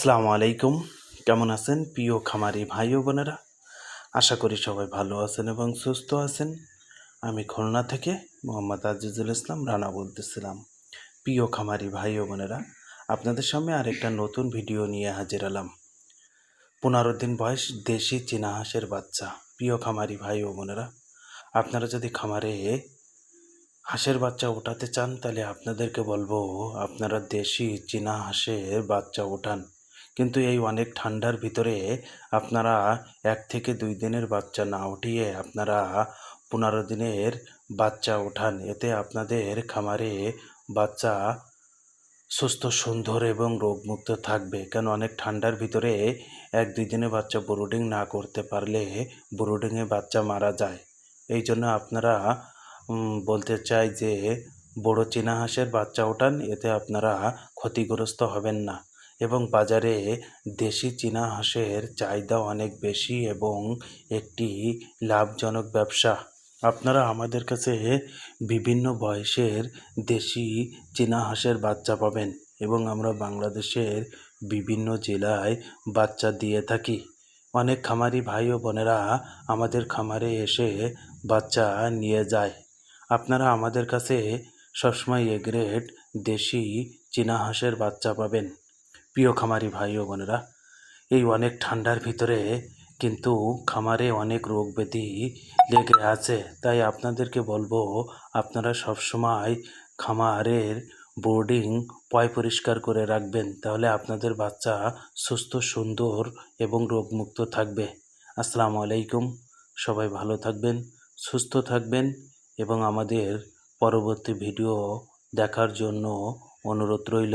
আসসালামু আলাইকুম। কেমন আছেন? প্রিয় খামারি ভাই ও বোনেরা, আশা করি সবাই ভালো আছেন এবং সুস্থ আছেন। আমি খুলনা থেকে মোহাম্মদ আজিজুল ইসলাম রানা বলতেছিলাম। প্রিয় খামারি ভাই ও বোনেরা, আপনাদের সামনে আরেকটা নতুন ভিডিও নিয়ে হাজির হলাম। পনেরো দিন বয়স দেশি চীনা হাঁসের বাচ্চা। প্রিয় খামারি ভাই ও বোনেরা, আপনারা যদি খামারে হাঁসের বাচ্চা ওঠাতে চান, তাহলে আপনাদেরকে বলব, আপনারা দেশি চীনা হাঁসের বাচ্চা ওঠান। কিন্তু এই অনেক ঠান্ডার ভিতরে আপনারা এক থেকে দুই দিনের বাচ্চা না উঠিয়ে আপনারা পনেরো দিনের বাচ্চা ওঠান। এতে আপনাদের খামারে বাচ্চা সুস্থ, সুন্দর এবং রোগমুক্ত থাকবে। কেন? অনেক ঠান্ডার ভিতরে এক দুই দিনে বাচ্চা ব্রুডিং না করতে পারলে ব্রুডিংয়ে বাচ্চা মারা যায়। এই জন্য আপনারা বলতে চাই যে বড় চীনা হাঁসের বাচ্চা ওঠান, এতে আপনারা ক্ষতিগ্রস্ত হবেন না। এবং বাজারে দেশি চীনা হাঁসের চাহিদা অনেক বেশি এবং একটি লাভজনক ব্যবসা। আপনারা আমাদের কাছে বিভিন্ন বয়সের দেশি চীনা হাঁসের বাচ্চা পাবেন এবং আমরা বাংলাদেশের বিভিন্ন জেলায় বাচ্চা দিয়ে থাকি। অনেক খামারি ভাই ও বোনেরা আমাদের খামারে এসে বাচ্চা নিয়ে যায়। আপনারা আমাদের কাছে সবসময় এ দেশি চীনা হাঁসের বাচ্চা পাবেন। প্রিয় খামারি ভাই ও বোনেরা, এই অনেক ঠান্ডার ভিতরে কিন্তু খামারে অনেক রোগ ব্যাধি লেগে আছে। তাই আপনাদেরকে বলব, আপনারা সব সময় খামারের বোর্ডিং পয় পরিষ্কার করে রাখবেন। তাহলে আপনাদের বাচ্চা সুস্থ, সুন্দর এবং রোগমুক্ত থাকবে। আসসালামু আলাইকুম। সবাই ভালো থাকবেন, সুস্থ থাকবেন এবং আমাদের পরবর্তী ভিডিও দেখার জন্য অনুরোধ রইল।